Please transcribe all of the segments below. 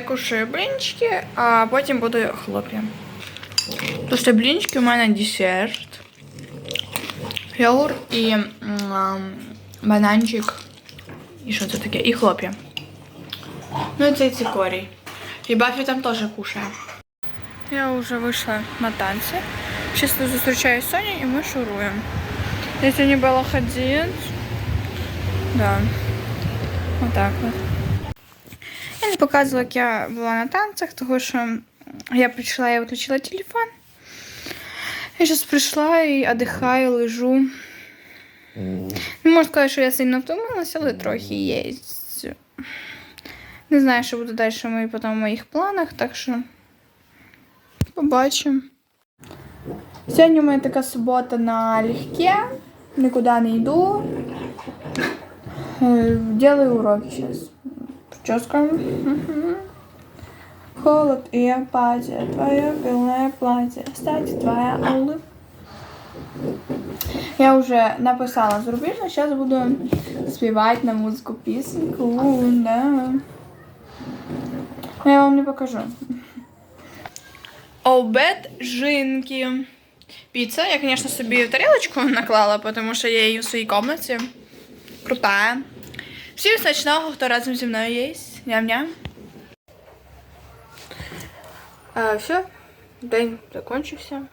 Я кушаю блінчики, а потім буду хлоп'я. Після блінчики у мене десерт. Йогурт і м, бананчик. І що це таке? І хлоп'я. Ну і цей цикорій. І Баффі там теж кушає. Я вже вийшла на танці. Зараз зустрічаюсь з Соней і ми шуруємо. Я сьогодні була ходити. Да. Отак от. Не показувала, як я була на танцях, тому що я прийшла, я виключила телефон. Я зараз прийшла і віддихаю, лежу. Не можу сказати, що я сильно втомилася, але трохи є. Не знаю, що буде далі мої, потім в моїх планах, так що побачимо. Сьогодні у мене така субота на легке, нікуди не йду. Е, Делаю уроки сейчас. Прическа. Мгм. Холод и апатия. Твое белое платье. Кстати, твоя улыбка. Я вже написала зарубіжно, зараз буду співати на музику пісеньку. Да. Я вам не покажу. Обед жинки. Піца. Я, звісно, собі в тарілочку наклала, тому що я її в своїй кімнаті. Крутая. Всім смачного, хто разом зі мною є. Ням-ням. А, все, день закончився.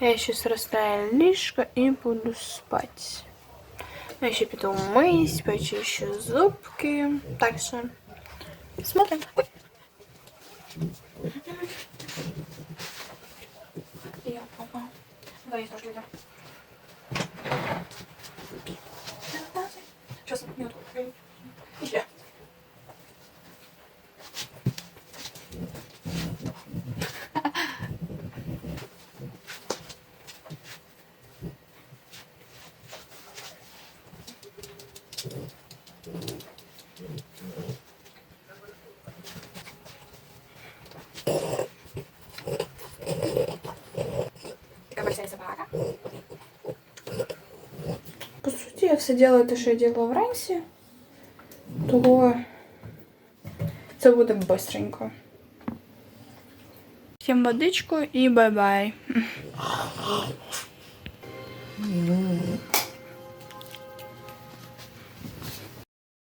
Я сейчас расставлю лишко и буду спать. Я еще потом мыть, почищу зубки. Так что смотрим. Ой. Я попал. Давай, я тоже лежу. Сейчас, минутку. Я. Така Я все делаю те, що я делала вранці. то це буде быстренько. Всім водичку і бай-бай.